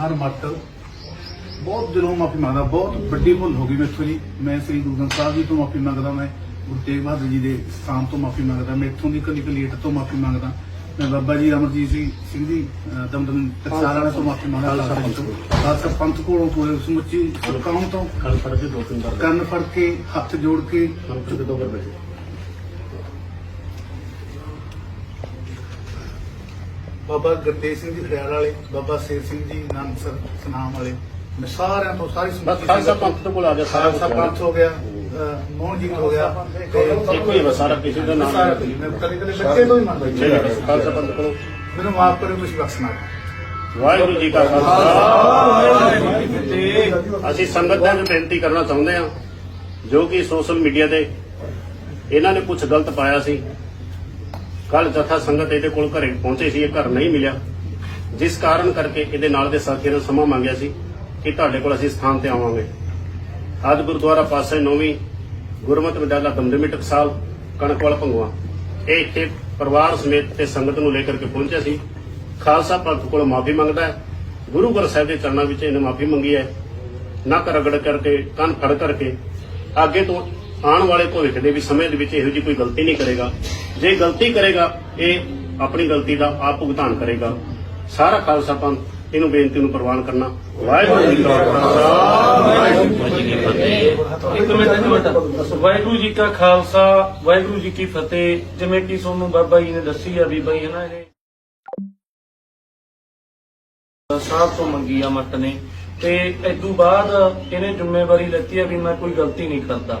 ਹਰ Mott ਬਹੁਤ ਦਿਲੋਂ ਮਾਫੀ ਮੰਗਦਾ ਬਹੁਤ ਵੱਡੀ ਭੁੱਲ ਹੋ ਗਈ ਮੈਥੋਂ ਜੀ। ਮੈਂ ਸ੍ਰੀ ਗੁਰੂ ਗ੍ਰੰਥ ਸਾਹਿਬ ਜੀ ਤੋਂ ਮਾਫੀ ਮੰਗਦਾ ਮੈਂ ਗੁਰੂ ਤੇਗ ਬਹਾਦਰ ਜੀ ਦੇ ਸਥਾਨ ਤੋਂ ਮਾਫੀ ਮੰਗਦਾ ਮੈਂ ਇੱਥੋਂ ਦੀ ਕਲੀ ਕਲੀਟ ਤੋਂ ਮਾਫੀ ਮੰਗਦਾ। ਮੈਂ ਬਾਬਾ ਜੀ ਅਮਰਜੀਤ ਸਿੰਘ ਸਿੰਘ ਜੀ ਅਹ ਦਮਦਮ ਟਕਸਾਲ ਵਾਲਿਆਂ ਤੋਂ ਮਾਫੀ ਮੰਗਦਾ ਖਾਲਸਾ ਪੰਥ ਤੋਂ ਕੋਲੋਂ। ਪੂਰੇ ਸਮੁੱਚੀ ਕੌਮ ਤੋਂ ਕੱਲ ਫੜ ਕੇ ਦੋ ਤਿੰਨ ਕਰ ਕੰਨ ਫੜ ਕੇ ਹੱਥ ਜੋੜ ਕੇ ਦੋ ਕਰ ਬੈਠੇ। ਬਾਬਾ ਗੁਰਤੇਜ ਸਿੰਘ ਜੀ ਖਿਆਲ ਵਾਲੇ ਬਾਬਾ ਸ਼ੇਰ ਸਿੰਘ ਜੀ ਨਾਨਕਸਰ ਸਨਾਮ ਵਾਲੇ। ਮੈਂ ਸਾਰਿਆਂ ਤੋਂ ਸਾਰੀ ਬਸ ਖਾਲਸਾ ਸੰਗਤ ਤੋਂ- ਪੰਥ ਤੋਂ ਕੋਲ ਆ ਗਿਆ ਸਾਰਾ ਖਾਲਸਾ ਪੰਥ ਹੋ ਗਿਆ ਅਹ ਮੋਹਨਜੀਤ ਹੋ ਗਿਆ ਤੇ ਇੱਕੋ ਹੀ ਸਾਰਾ ਕਿਸੇ ਦਾ ਨਾਮ ਸਾਰਾ ਕੁਝ। ਮੈਂ ਕਦੇ ਕਦੇ ਬੱਚੇ ਤੋਂ ਹੀ ਮੰਨਦਾ ਜੀ। ਠੀਕ ਹੈ ਖਾਲਸਾ ਪੰਥ ਕੋਲ। ਮੈਨੂੰ ਮਾਫ ਕਰਿਓ ਤੁਸੀਂ ਬਖਸ਼ਣਾ ਵਾਹਿਗੁਰੂ ਜੀ ਕਾ ਖਾਲਸਾ। ਅਸੀਂ ਸੰਗਤ ਦੇ ਨੂੰ ਬੇਨਤੀ ਕਰਨਾ ਚਾਹੁੰਦੇ ਹਾਂ ਜੋ ਕਿ ਸੋਸ਼ਲ ਮੀਡੀਆ ਤੇ ਇਹਨਾਂ ਨੇ ਕੁਝ ਗਲਤ ਪਾਇਆ ਸੀ। ਕੱਲ ਜਥਾ ਸੰਗਤ ਇਹਦੇ ਕੋਲ ਘਰੇ ਪਹੁੰਚੇ ਸੀ, ਇਹ ਘਰ ਨਹੀਂ ਮਿਲਿਆ। ਜਿਸ ਕਾਰਨ ਕਰਕੇ ਇਹਦੇ ਨਾਲ ਦੇ ਸਾਥੀਆਂ ਨੇ ਸਮਾਂ ਮੰਗਿਆ ਸੀ ਕਿ ਤੁਹਾਡੇ ਕੋਲ ਅਸੀਂ ਸਥਾਨ ਤੇ ਆਵਾਂਗੇ। ਅੱਜ ਗੁਰਦੁਆਰਾ ਪਾਸੇ ਨੌਵੀਂ ਗੁਰਮਤਿ ਵਿਦਿਆਲਾ ਦਮਦਮੀ ਟਕਸਾਲ ਕਣਕਵਾਲ ਭੰਗਵਾ ਇਹ ਇੱਥੇ ਪਰਿਵਾਰ ਸਮੇਤ ਤੇ ਸੰਗਤ ਨੂੰ ਲੈ ਕਰਕੇ ਪਹੁੰਚਿਆ ਸੀ। ਖਾਲਸਾ ਪੰਥ ਕੋਲ ਮਾਫੀ ਮੰਗਦਾ ਹੈ। ਗੁਰੂ ਗ੍ਰੰਥ ਸਾਹਿਬ ਦੇ ਚਰਨਾਂ ਵਿੱਚ ਇਹਨੇ ਮਾਫੀ ਮੰਗੀ ਹੈ। ਨੱਕ ਰਗੜ ਕਰਕੇ, ਕੰਨ ਫੜ ਕਰਕੇ ਅੱਗੇ ਤੋਂ ਆਉਣ ਵਾਲੇ ਭਵਿੱਖ ਦੇ ਵੀ ਸਮੇਂ ਦੇ ਵਿੱਚ ਇਹੋ ਜਿਹੀ ਕੋਈ ਗਲਤੀ ਨਹੀਂ ਕਰੇਗਾ। ਜੇ ਗਲਤੀ ਕਰੇਗਾ, ਇਹ ਆਪਣੀ ਗਲਤੀ ਦਾ ਆਪ ਭੁਗਤਾਨ ਕਰੇਗਾ। ਸਾਰਾ ਖਾਲਸਾ ਪੰਥ ਇਹਨੂੰ ਬੇਨਤੀ ਨੂੰ ਪ੍ਰਵਾਨ ਕਰਨਾ। ਵਾਹਿਗੁਰੂ ਜੀ ਕਾ ਖਾਲਸਾ। ਵਾਹਿਗੁਰੂ ਜੀ ਕਾ ਖਾਲਸਾ, ਵਾਹਿਗੁਰੂ ਜੀ ਕੀ ਫਤਿਹ। ਜਿਵੇਂ ਕਿ ਤੁਹਾਨੂੰ ਬਾਬਾ ਜੀ ਨੇ ਦੱਸੀ ਆ ਵੀ ਬਈ ਹਨਾ, ਇਹ ਸਾਹਿਬ ਤੋਂ ਮੰਗੀ ਆ ਮੱਟ ਨੇ। ਤੇ ਇਦੋਂ ਬਾਅਦ ਇਹਨੇ ਜ਼ਿੰਮੇਵਾਰੀ ਲੈਤੀ ਆ ਵੀ ਮੈਂ ਕੋਈ ਗਲਤੀ ਨਹੀਂ ਕਰਦਾ।